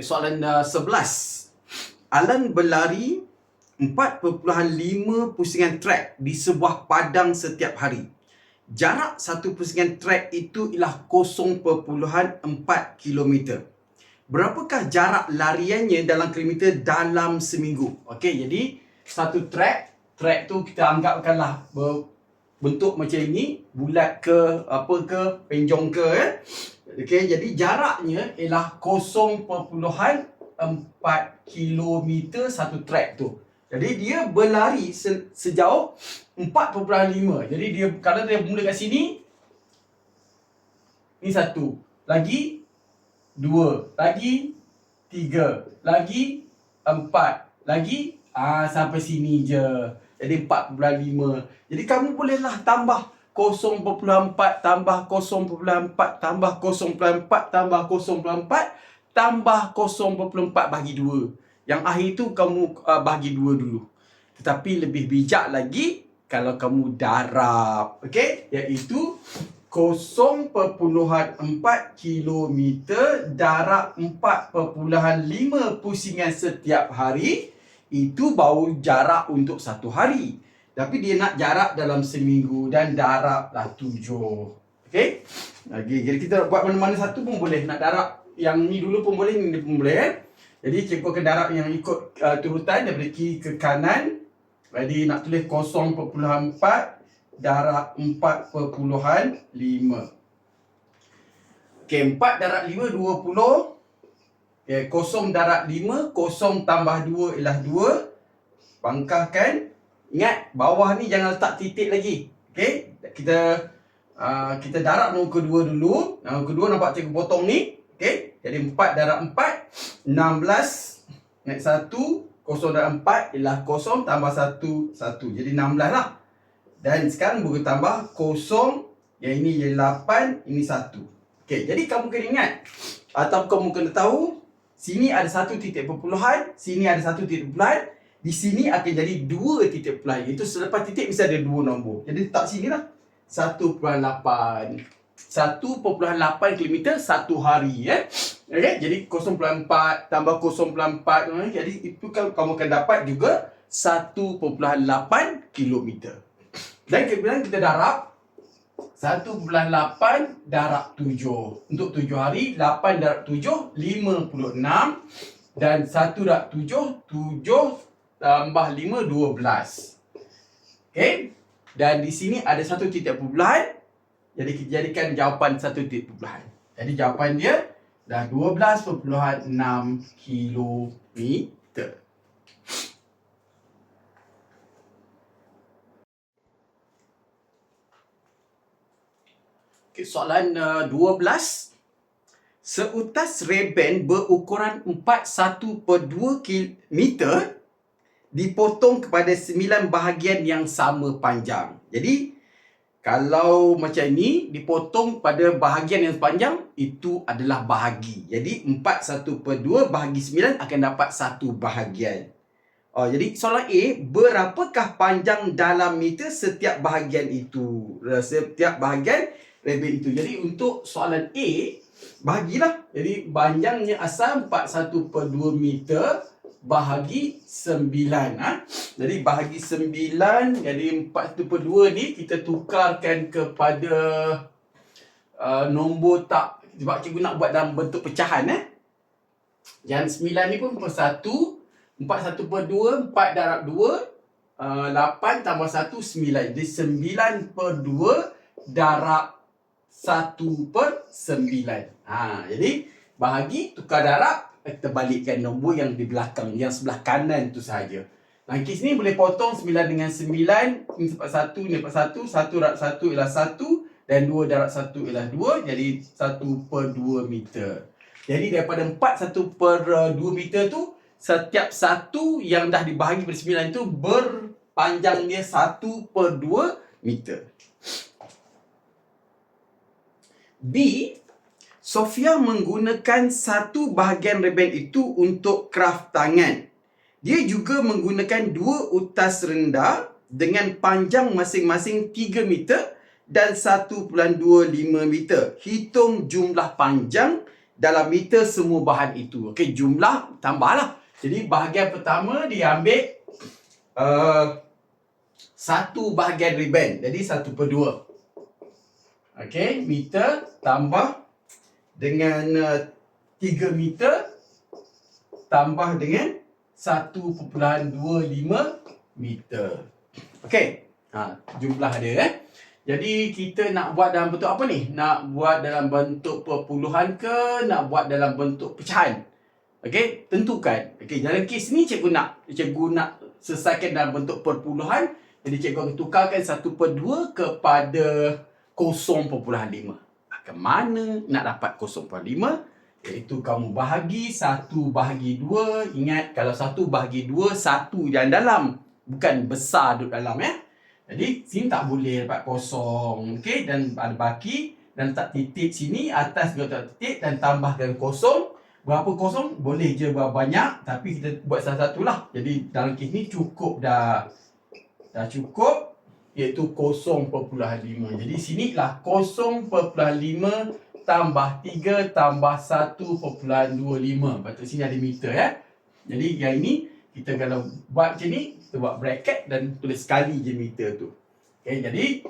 soalan uh, 11. Alan berlari 4.5 pusingan trek di sebuah padang setiap hari. Jarak satu pusingan trek itu ialah 0.4 km. Berapakah jarak lariannya dalam kilometer dalam seminggu? Okey, jadi satu trek, trek tu kita anggapkanlah bentuk macam ini, bulat ke apa ke, penjong ke eh. Okey, jadi jaraknya ialah 0.4 km satu trek tu. Jadi dia berlari se- sejauh 4.5. Jadi dia kalau dia mula kat sini ni satu. Lagi dua, lagi tiga, lagi empat, lagi ah sampai sini je. Jadi 4.5. Jadi kamu bolehlah tambah 0.4 tambah 0.4 tambah 0.4 tambah 0.4 tambah 0.4 bagi 2. Yang akhir tu kamu uh, bagi 2 dulu. Tetapi lebih bijak lagi kalau kamu darab. Okey? Iaitu 0.4 km darab 4.5 pusingan setiap hari itu baru jarak untuk satu hari. Tapi dia nak jarak dalam seminggu dan darablah tujuh. Okey? Lagi. Jadi kita buat mana-mana satu pun boleh. Nak darab yang ni dulu pun boleh, ni pun boleh. Eh? Jadi cikgu akan darab yang ikut uh, turutan daripada kiri ke kanan. Jadi nak tulis 0.4 darab 4.5. Okey, 4 darab 5 20. Okey, 0 darab 5, 0 tambah 2 ialah 2. Pangkahkan. Ingat, bawah ni jangan letak titik lagi. Okey, kita uh, kita darab nombor kedua dulu. Nombor kedua nampak cikgu potong ni. Okey, jadi 4 darab 4, 16. Naik 1, 0 darab 4 ialah 0 tambah 1, 1. Jadi 16 lah. Dan sekarang boleh tambah 0, yang ini ialah 8, ini 1. Okey, jadi kamu kena ingat atau kamu kena tahu sini ada satu titik perpuluhan, sini ada satu titik perpuluhan, di sini akan jadi dua titik perpuluhan. Itu selepas titik mesti ada dua nombor. Jadi tak sini lah. 1.8. 1.8 km satu hari eh. Okey, jadi 0.4 tambah 0.4 eh. jadi itu kan kamu akan dapat juga 1.8 km. Dan kemudian kita darab 1.8 darab 7. Untuk 7 hari, 8 darab 7, 56. Dan 1 darab 7, 7 tambah 5, 12. Okay. Dan di sini ada satu titik perpuluhan. Jadi kita jadikan jawapan satu titik perpuluhan. Jadi jawapan dia dah 12.6 kilometer. Okay, soalan uh, 12. Seutas reben berukuran 41 per 2 km dipotong kepada 9 bahagian yang sama panjang. Jadi, kalau macam ini dipotong pada bahagian yang panjang, itu adalah bahagi. Jadi, 41 per 2 bahagi 9 akan dapat satu bahagian. Oh, jadi soalan A, berapakah panjang dalam meter setiap bahagian itu? Setiap bahagian reben itu. Jadi untuk soalan A, bahagilah. Jadi panjangnya asal 41 per 2 meter bahagi 9. Ha? Jadi bahagi 9, jadi 41 per 2 ni kita tukarkan kepada uh, nombor tak. Sebab cikgu nak buat dalam bentuk pecahan. Eh? Yang 9 ni pun per 1. 41 per 2, 4 darab 2. Uh, 8 tambah 1, 9. Jadi 9 per 2 darab 1 per 9. Ha, jadi bahagi tukar darab kita balikkan nombor yang di belakang yang sebelah kanan tu sahaja. Nah, kes ni boleh potong 9 dengan 9, ni dapat 1, ni dapat 1, 1 darab 1 ialah 1 dan 2 darab 1 ialah 2, jadi 1 per 2 meter. Jadi daripada 4 1 per 2 meter tu setiap satu yang dah dibahagi pada 9 itu berpanjangnya 1 per 2 meter. B. Sofia menggunakan satu bahagian reben itu untuk kraft tangan. Dia juga menggunakan dua utas rendah dengan panjang masing-masing 3 meter dan 1.25 meter. Hitung jumlah panjang dalam meter semua bahan itu. Okey, jumlah tambahlah. Jadi bahagian pertama dia ambil uh, satu bahagian ribbon. Jadi satu per dua. Okey, meter tambah dengan uh, 3 meter tambah dengan 1.25 meter. Okey. Ha, jumlah dia eh. Jadi kita nak buat dalam bentuk apa ni? Nak buat dalam bentuk perpuluhan ke? Nak buat dalam bentuk pecahan? Okey, tentukan. Okey, dalam kes ni cikgu nak cikgu nak selesaikan dalam bentuk perpuluhan. Jadi cikgu akan tukarkan 1 per 2 kepada 0.5. Ke mana nak dapat 0.5? Iaitu kamu bahagi 1 bahagi 2. Ingat kalau 1 bahagi 2, 1 yang dalam. Bukan besar duduk dalam ya. Jadi sini tak boleh dapat kosong. Okey dan ada baki dan letak titik sini atas juga letak titik dan tambahkan kosong. Berapa kosong boleh je berapa banyak tapi kita buat salah satu lah. Jadi dalam kes ni cukup dah dah cukup iaitu 0.5. Jadi sini lah 0.5 tambah 3 tambah 1.25. Patut sini ada meter ya. Jadi yang ini kita kalau buat macam ni kita buat bracket dan tulis sekali je meter tu. Okay, jadi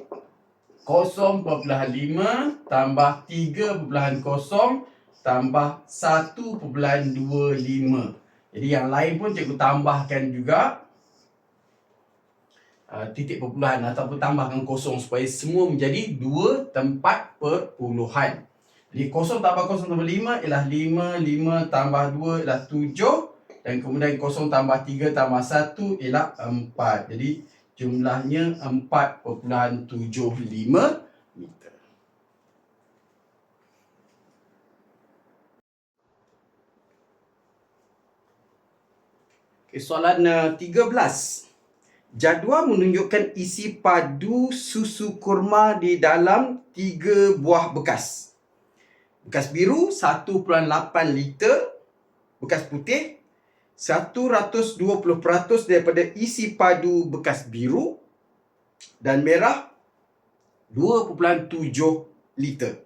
0.5 tambah 3.0 tambah 1.25. Jadi yang lain pun cikgu tambahkan juga uh, titik perpuluhan ataupun tambahkan kosong supaya semua menjadi 2 tempat perpuluhan. Jadi kosong tambah kosong tambah 5 ialah 5, 5 tambah 2 ialah 7 dan kemudian kosong tambah 3 tambah 1 ialah 4. Jadi jumlahnya 4.75 meter. Okay, soalan uh, 13. Jadual menunjukkan isi padu susu kurma di dalam 3 buah bekas. Bekas biru 1.8 liter, bekas putih 120% daripada isi padu bekas biru dan merah 2.7 liter.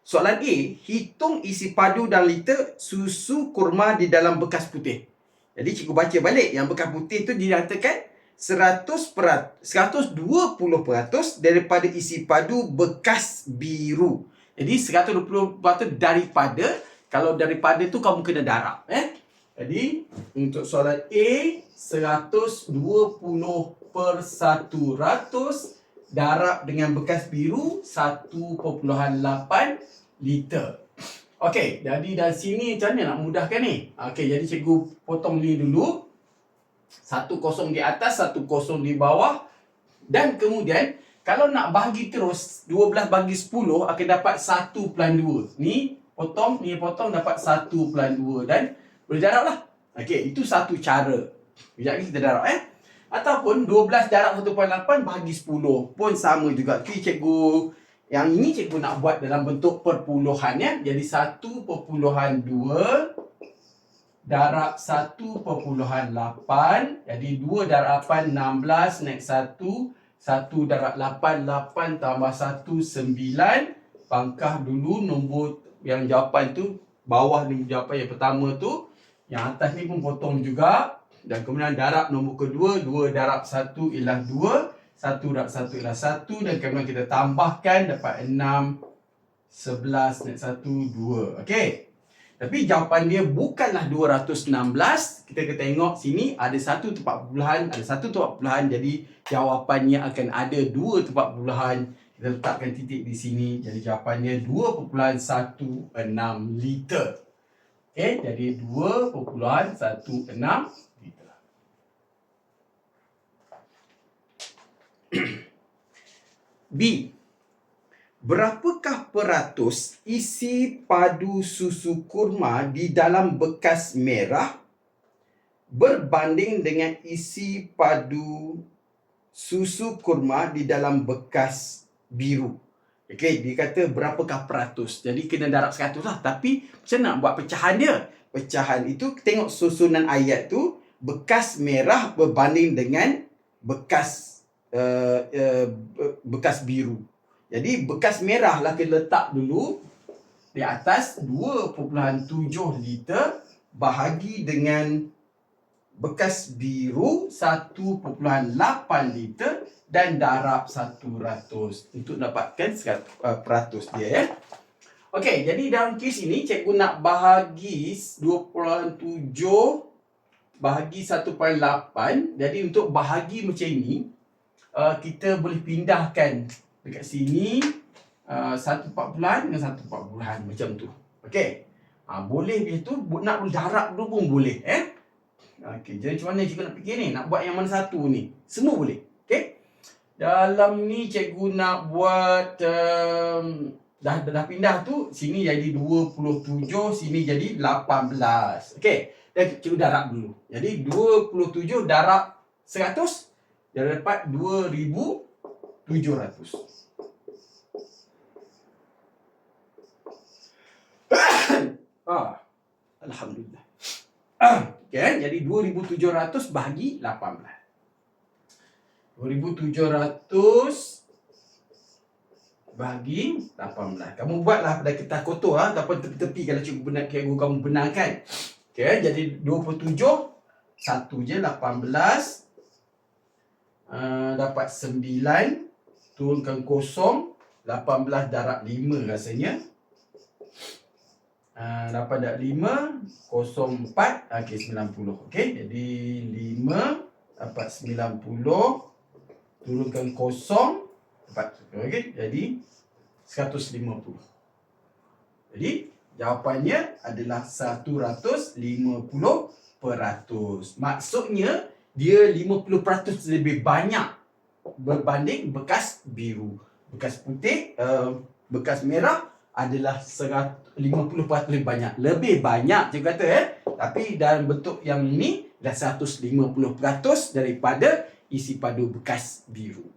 Soalan A, hitung isi padu dan liter susu kurma di dalam bekas putih. Jadi cikgu baca balik yang bekas putih tu dinyatakan 100 120% daripada isi padu bekas biru. Jadi 120% daripada kalau daripada tu kamu kena darab eh. Jadi untuk soalan A 120 per 100 darab dengan bekas biru 1.8 liter. Okey, jadi dari sini macam mana nak mudahkan ni? Okey, jadi cikgu potong ni dulu. Satu kosong di atas, satu kosong di bawah. Dan kemudian, kalau nak bahagi terus, 12 bagi 10 akan dapat 1.2. Ni potong, ni potong dapat 1.2. Dan boleh darab lah. Okey, itu satu cara. Sekejap lagi kita darab eh. Ataupun 12 darab 1.8 bagi 10 pun sama juga. Tapi cikgu yang ini cikgu nak buat dalam bentuk perpuluhan ya. Jadi 1.2 darab 1.8. Jadi 2 darab 8 16 naik 1. 1 darab 8 8 tambah 1 9. Pangkah dulu nombor yang jawapan tu bawah ni jawapan yang pertama tu yang atas ni pun potong juga. Dan kemudian darab nombor kedua. Dua darab satu ialah dua. Satu darab satu ialah satu. Dan kemudian kita tambahkan dapat enam. Sebelas naik satu. Dua. Okey. Tapi jawapan dia bukanlah 216. Kita akan tengok sini ada satu tempat puluhan. Ada satu tempat puluhan. Jadi jawapannya akan ada dua tempat puluhan. Kita letakkan titik di sini. Jadi jawapannya 2.16 liter. Okay, jadi 2.16 liter. B. Berapakah peratus isi padu susu kurma di dalam bekas merah berbanding dengan isi padu susu kurma di dalam bekas biru? Okey, dia kata berapakah peratus. Jadi kena darab 100 lah. Tapi macam nak buat pecahan dia? Pecahan itu tengok susunan ayat tu bekas merah berbanding dengan bekas uh, uh, bekas biru. Jadi bekas merah lah kita letak dulu di atas 2.7 liter bahagi dengan bekas biru 1.8 liter dan darab 100 untuk dapatkan uh, peratus dia ya. Okey, jadi dalam kes ini cikgu nak bahagi 2.7 bahagi 1.8. Jadi untuk bahagi macam ini uh, kita boleh pindahkan dekat sini uh, 1.4 dengan 1.4 macam tu. Okey. Ha, boleh begitu nak darab dulu pun boleh eh. Okey, jadi macam mana cikgu nak fikir ni? Nak buat yang mana satu ni? Semua boleh. Okey. Dalam ni cikgu nak buat um, dah, dah pindah tu sini jadi 27, sini jadi 18. Okey. Dan cikgu darab dulu. Jadi 27 darab 100 dia dapat 2700. ah. Alhamdulillah. Okay, jadi 2,700 bahagi 18. 2,700 bahagi 18. Kamu buatlah pada kertas kotor ha? ataupun tepi-tepi kalau cikgu benar cikgu kamu benarkan. Okay, jadi 27 satu je 18 uh, dapat 9 turunkan kosong 18 darab 5 rasanya. Uh, dapat dah 5 04 okey 90 okey. Jadi 5 dapat 90 turunkan kosong dapat okey. Jadi 150 jadi jawapannya adalah 150 peratus. Maksudnya dia 50% lebih banyak berbanding bekas biru bekas putih uh, bekas merah adalah 150% lebih banyak. Lebih banyak dia kata eh. Tapi dalam bentuk yang ini dah 150% daripada isi padu bekas biru.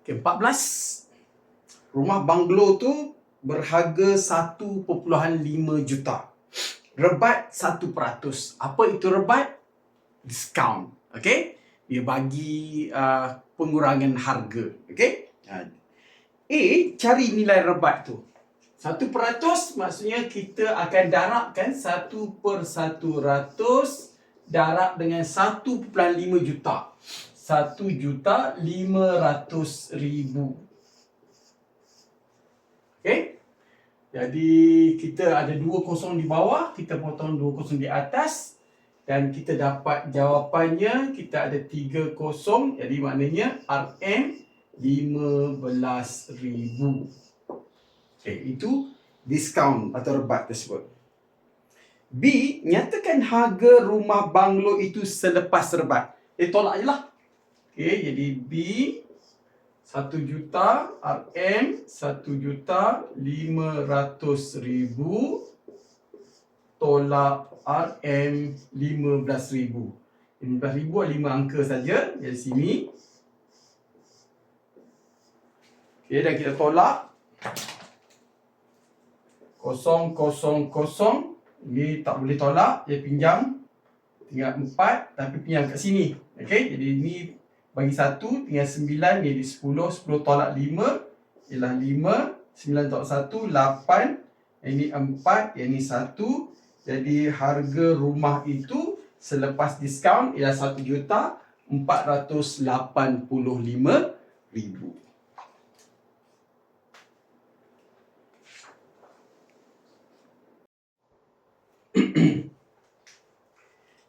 Okay, 14. Rumah banglo tu berharga 1.5 juta. Rebat 1%. Apa itu rebat? discount. Okay? Dia bagi uh, pengurangan harga. Okay? Uh, A, cari nilai rebat tu. Satu peratus maksudnya kita akan darabkan satu per satu ratus darab dengan satu lima juta. Satu juta lima ratus ribu. Okay? Jadi kita ada dua kosong di bawah, kita potong dua kosong di atas dan kita dapat jawapannya kita ada 3 kosong jadi maknanya RM 15,000 okay, itu diskaun atau rebat tersebut. B nyatakan harga rumah banglo itu selepas rebat. Eh tolak je lah. Okay, jadi B 1 juta RM 1 juta 500 ribu tolak RM 15,000. 15,000 ada 5 angka saja dari sini. Okey, dan kita tolak. Kosong, kosong, kosong. Ini tak boleh tolak. Dia pinjam. Tinggal 4. Tapi pinjam kat sini. Okey, jadi ini bagi 1. Tinggal 9. Jadi 10. 10 tolak 5. Ialah 5. 9 tolak 1. 8. Ini 4. Yang ini 1. Jadi harga rumah itu selepas diskaun ialah satu juta empat ratus lapan puluh lima ribu.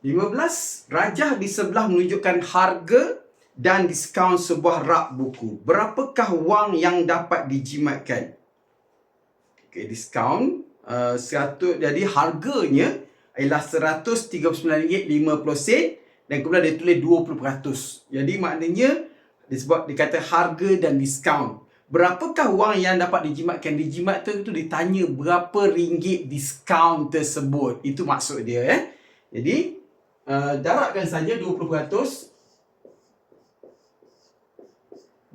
Lima belas, rajah di sebelah menunjukkan harga dan diskaun sebuah rak buku. Berapakah wang yang dapat dijimatkan? Okay, diskaun Uh, seratus, jadi harganya ialah RM139.50 dan kemudian dia tulis 20%. Jadi maknanya disebut dikata harga dan diskaun. Berapakah wang yang dapat dijimatkan? Dijimat tu, tu ditanya berapa ringgit diskaun tersebut. Itu maksud dia eh. Jadi uh, darabkan saja 20%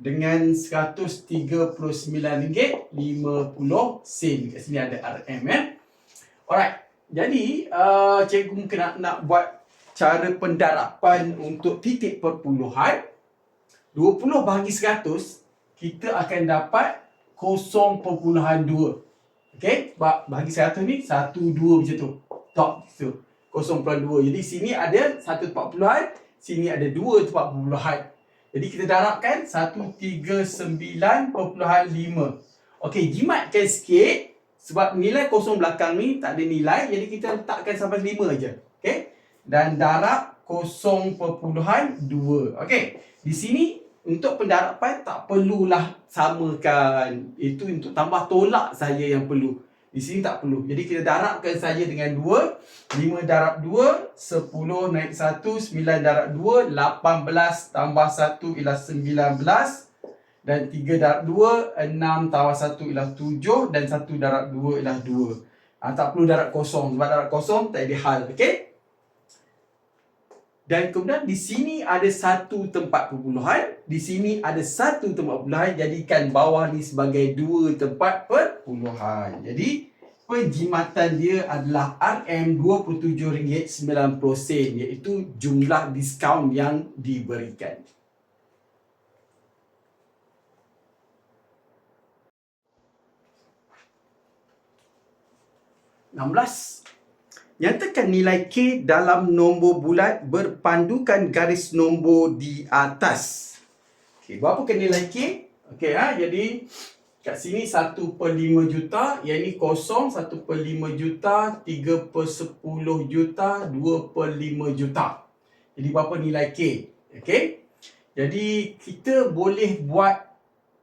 dengan RM139.50 sen. Kat sini ada RM eh. Alright. Jadi uh, cikgu mungkin nak, nak buat cara pendarapan untuk titik perpuluhan 20 bahagi 100 kita akan dapat 0.2 Okey, bahagi 100 ni 1 2 macam tu. Top tu. 0.2. Jadi sini ada 1 tempat puluhan, sini ada 2 tempat puluhan. Jadi kita darabkan 139.5. Okey, jimatkan sikit sebab nilai kosong belakang ni tak ada nilai jadi kita letakkan sampai 5 aja. Okey? Dan darab 0.2. Okey. Di sini untuk pendarapan tak perlulah samakan. Itu untuk tambah tolak saja yang perlu. Di sini tak perlu. Jadi kita darabkan saja dengan 2. 5 darab 2, 10 naik 1, 9 darab 2, 18 tambah 1 ialah 19. Dan 3 darab 2, 6 tambah 1 ialah 7. Dan 1 darab 2 ialah 2. Ha, tak perlu darab kosong. Sebab darab kosong tak ada hal. Okey? Dan kemudian di sini ada satu tempat perpuluhan. Di sini ada satu tempat perpuluhan. Jadikan bawah ni sebagai dua tempat perpuluhan. Jadi penjimatan dia adalah RM27.90 iaitu jumlah diskaun yang diberikan. Enam belas. Nyatakan nilai K dalam nombor bulat berpandukan garis nombor di atas. Okey, berapa ke nilai K? Okey, ha? jadi kat sini 1 per 5 juta, yang ini kosong 1 per 5 juta, 3 per 10 juta, 2 per 5 juta. Jadi berapa nilai K? Okey, jadi kita boleh buat,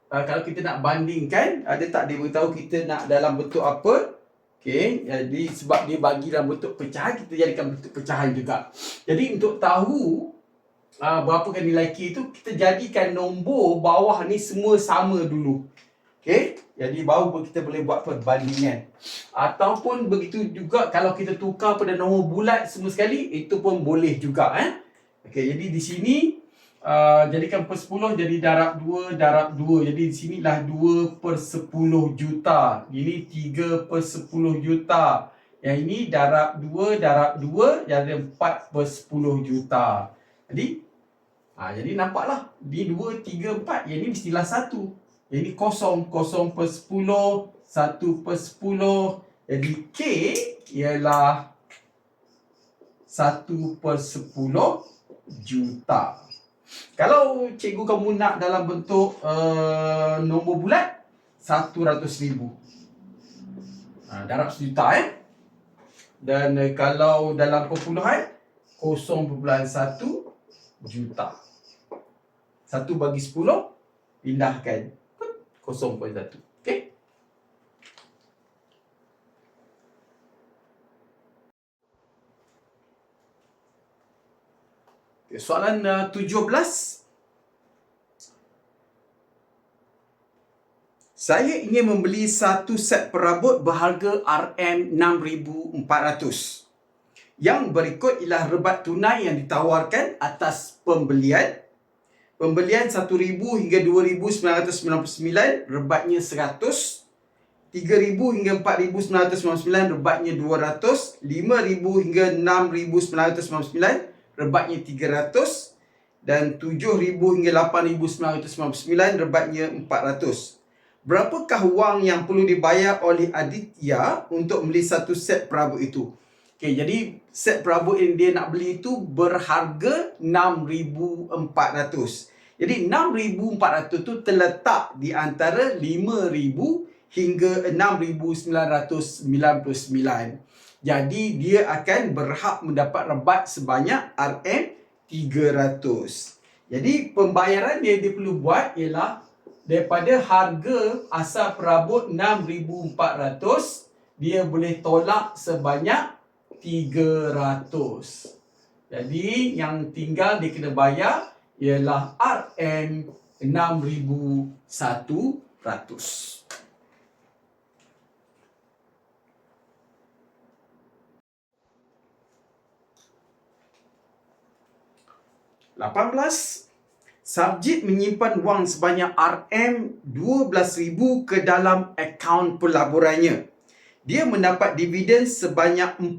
uh, kalau kita nak bandingkan, ada tak dia beritahu kita nak dalam bentuk apa? Okey, jadi sebab dia bagi dalam bentuk pecahan, kita jadikan bentuk pecahan juga. Jadi untuk tahu uh, berapa kan nilai K tu, kita jadikan nombor bawah ni semua sama dulu. Okey, jadi baru kita boleh buat perbandingan. Ataupun begitu juga kalau kita tukar pada nombor bulat semua sekali, itu pun boleh juga. Eh? Okey, jadi di sini Uh, jadikan per 10 jadi darab 2 darab 2 jadi di sini lah 2 per 10 juta. Ini 3 per 10 juta. Yang ini darab 2 darab 2 jadi 4 per 10 juta. Jadi ha, jadi nampaklah di 2, 3, 4 yang ini mestilah 1 yang ini kosong kosong per 10 1 per 10 jadi K ialah 1 per 10 juta kalau cikgu kamu nak dalam bentuk uh, nombor bulat, 100 ribu. Ha, darab sejuta eh. Dan uh, kalau dalam perpuluhan, 0.1 juta. 1 bagi 10, pindahkan 0.1. Soalan uh, 17. Saya ingin membeli satu set perabot berharga RM6,400. Yang berikut ialah rebat tunai yang ditawarkan atas pembelian. Pembelian RM1,000 hingga RM2,999, rebatnya RM100. RM3,000 hingga RM4,999, rebatnya RM200. RM5,000 hingga RM6,999, rebatnya 300 dan 7000 hingga 8999 rebatnya 400. Berapakah wang yang perlu dibayar oleh Aditya untuk membeli satu set perabot itu? Okey, jadi set perabot yang dia nak beli itu berharga 6400. Jadi 6400 itu terletak di antara 5000 hingga 6999. Jadi dia akan berhak mendapat rebat sebanyak RM300. Jadi pembayaran yang dia perlu buat ialah daripada harga asal perabot 6400 dia boleh tolak sebanyak 300. Jadi yang tinggal dia kena bayar ialah RM6100. 18 Subjek menyimpan wang sebanyak RM12,000 ke dalam akaun pelaburannya. Dia mendapat dividen sebanyak 4%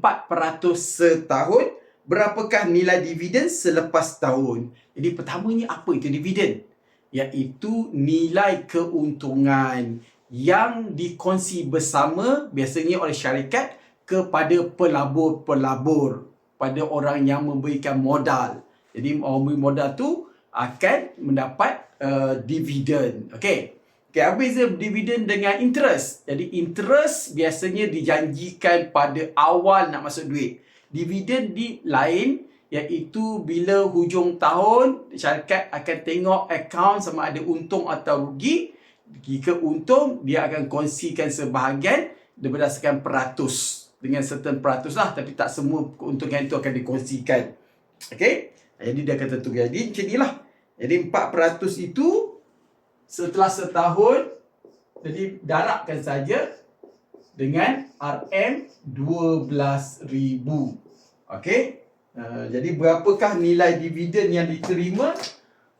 setahun berapakah nilai dividen selepas tahun. Jadi pertamanya apa itu dividen? Iaitu nilai keuntungan yang dikongsi bersama biasanya oleh syarikat kepada pelabur-pelabur, pada orang yang memberikan modal. Jadi memberi modal tu akan mendapat uh, dividen. Okey. Okay, apa beza dividen dengan interest? Jadi interest biasanya dijanjikan pada awal nak masuk duit. Dividen di lain iaitu bila hujung tahun syarikat akan tengok akaun sama ada untung atau rugi. Jika untung, dia akan kongsikan sebahagian berdasarkan peratus. Dengan certain peratus lah. Tapi tak semua keuntungan itu akan dikongsikan. Okay? Jadi dia akan tentukan. Jadi macam inilah. Jadi 4% itu setelah setahun jadi darabkan saja dengan RM12,000. Okey. Uh, jadi berapakah nilai dividen yang diterima?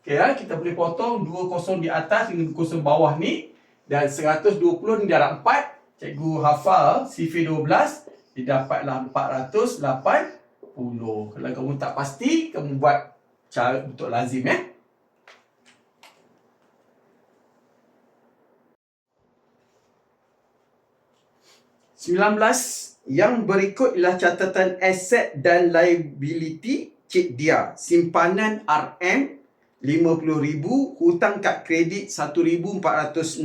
Okey ya, kita boleh potong 20 di atas dengan kosan bawah ni dan 120 ni darab 4. Cikgu hafal CV12 didapatlah 408 20. Kalau kamu tak pasti, kamu buat cara untuk lazim ya. Sembilan belas, Yang berikut ialah catatan aset dan liability cik dia. Simpanan RM RM50,000, hutang kad kredit RM1,460,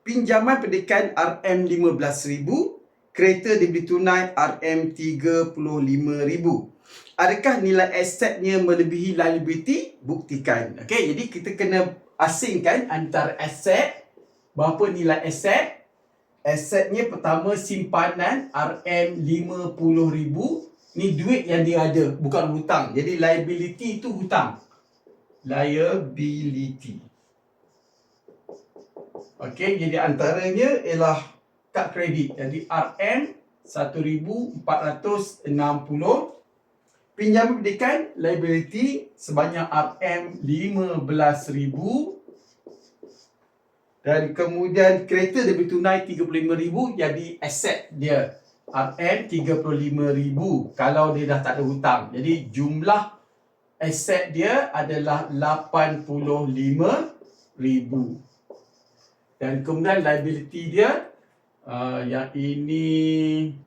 pinjaman pendidikan RM15,000, kereta dibeli tunai RM 35,000. Adakah nilai asetnya melebihi liability? Buktikan. Okey, jadi kita kena asingkan antara aset, berapa nilai aset asetnya pertama simpanan RM50,000 ni duit yang dia ada bukan hutang jadi liability itu hutang liability okey jadi antaranya ialah kad kredit jadi RM 1460 pinjaman pendidikan liability sebanyak RM 15000 dan kemudian kereta dia tunai RM35,000 jadi aset dia RM35,000 kalau dia dah tak ada hutang. Jadi jumlah aset dia adalah RM85,000. Dan kemudian liability dia uh, yang ini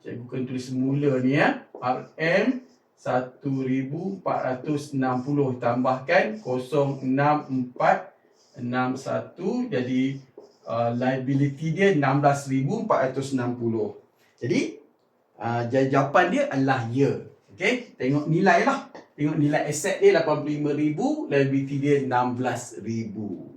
saya bukan tulis semula ni ya. RM 1460 tambahkan 064 61 jadi uh, liability dia 16460. Jadi uh, jawapan dia adalah ya. Okey, tengok nilai lah. Tengok nilai aset dia 85000, liability dia 16000.